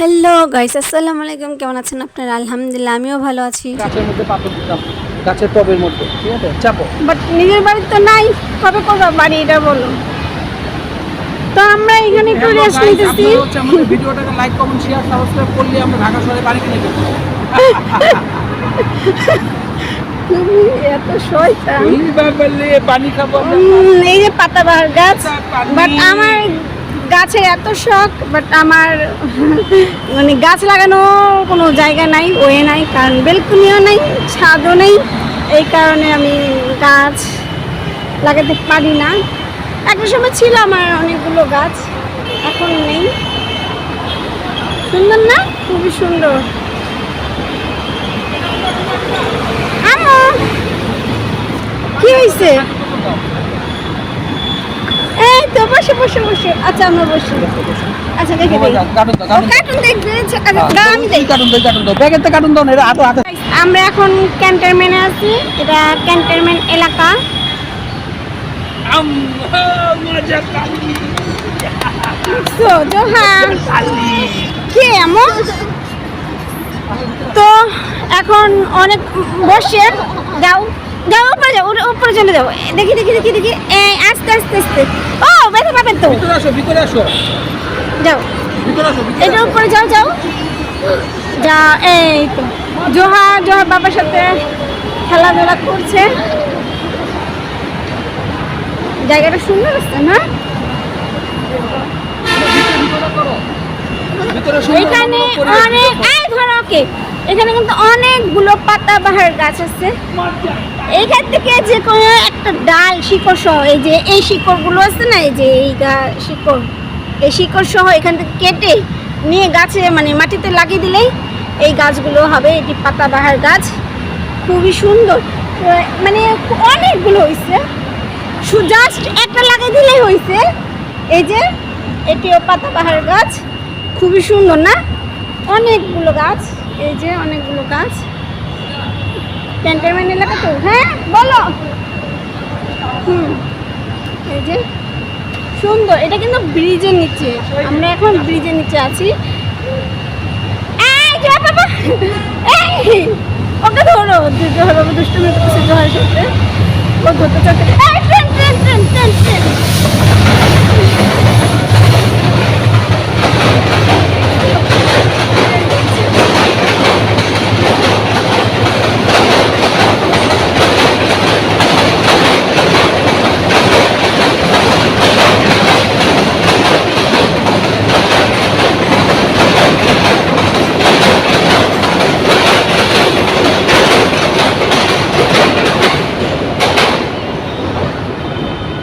Hello guys আসসালামু আলাইকুম। কেমন আছেন আপনারা? আলহামদুলিল্লাহ আমিও ভালো আছি। গাছের মধ্যে পাথর দিতাম। গাছের টবের মধ্যে ঠিক আছে? চাপো। বাট নিজের বাড়ি তো নাই। কবে করব বাড়ি এটা বলো। তো আমরা এখানে একটু রেস্ট নিতেছি আপনারা হচ্ছে আমাদের ভিডিওটাকে লাইক কমেন্ট শেয়ার সাবস্ক্রাইব করলে আমরা ঢাকা শহরে বাড়ি কিনে দেবো। তুমি এত শয়তান। এই যে পাতা পাতাবাহার গাছ। বাট আমার গাছের এত শখ বাট আমার মানে গাছ লাগানোর কোনো জায়গা নাই, ওয়ে নাই, কারণ বেলকুনিও নাই, ছাদও নেই। এই কারণে আমি গাছ লাগাতে পারি না। একটা সময় ছিল আমার অনেকগুলো গাছ, এখন নেই। সুন্দর না? খুবই সুন্দর। কি হয়েছে এই তো বসে বসে বসে। আচ্ছা আমরা বসি। আচ্ছা দেখে দেখি। কার্টুন দাও, ও কার্টুন দাও। কার্টুন দেখবে দাঁড়া, আমি দেখি। কার্টুন দাও, কার্টুন দাও। ব্যাগের থেকে কার্টুন দাও না, এটা হাতে হাতে আমরা এখন ক্যান্টনমেন্টে আছি। এটা ক্যান্টনমেন্ট এলাকা। কি এমন তো এখন অনেক বসে। যাও যাও উপরে যাও উপরে চলে যাও। দেখি দেখি দেখি দেখি। এই আস্তে আস্তে আস্তে। ও ব্যথা পাবেন তো। ভিতরে আসো ভিতরে আসো। যাও। ভিতরে আসো ভিতরে উপরে যাও যাও। যা এই তো। জোহার জোহার বাবার সাথে খেলাধুলা করছে। জায়গাটা সুন্দর আছে না? এখানে অনেক এই ধরো ওকে। এখানে কিন্তু অনেকগুলো পাতাবাহার গাছ আছে। এইখান থেকে যে কোনো একটা ডাল, শিকড় সহ, এই যে এই শিকড়গুলো আছে না, এই যে এই শিকড় এই শিকড় সহ এখান থেকে কেটে নিয়ে গাছে মানে মাটিতে লাগিয়ে দিলেই এই গাছগুলো হবে। এটি পাতাবাহার গাছ। খুবই সুন্দর। মানে অনেকগুলো হয়েছে জাস্ট একটা লাগিয়ে দিলেই হয়েছে এই যে, এটিও পাতাবাহার গাছ। খুবই সুন্দর না? অনেকগুলো গাছ। এই যে অনেকগুলো গাছ। ক্যান্টনমেন্ট এলাকা তো? হ্যাঁ বলো। হুম, এই যে সুন্দর। এটা কিন্তু ব্রিজের নিচে। আমরা এখন ব্রিজের নিচে আছি। ওকে ধরো বাবা, দুষ্টুমি সাথে ও ধরতে চাচ্ছে এই train train train train train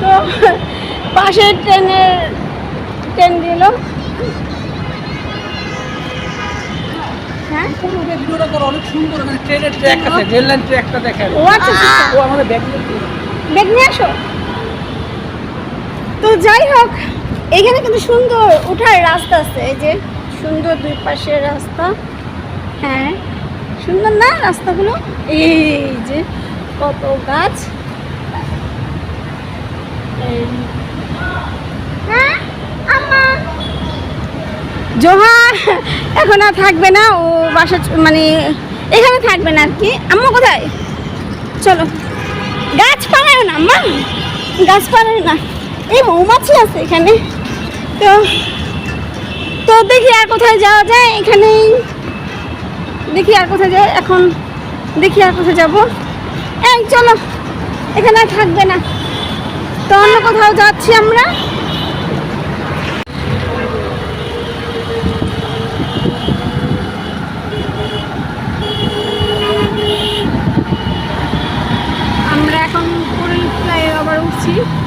তো পাশের ট্রেনের ট্রেন দিল। হ্যাঁ? আচ্ছা আচ্ছা, আচ্ছা। নিয়ে আসো। তো যাই হোক এখানে সুন্দর রাস্তা এই যে সুন্দর দুই পাশের রাস্তা। হ্যাঁ সুন্দর না রাস্তাগুলো? এই যে কত গাছ। এই। জোহা এখন আর থাকবে না, ও বাসা মানে এখানে থাকবে না আর কি। আম্মা কোথায়? চলো। গাছ পালায় না, আম্মা। গাছ পালায় না। এই মৌমাছি আছে এখানে। তো তো দেখি আর কোথায় যাওয়া যায় এখানেই। দেখি আর কোথায় যায়, এখন দেখি আর কোথায় যাব। এই, চলো। এখানে আর থাকবে না। তো অন্য কোথাও যাচ্ছি আমরা। আছি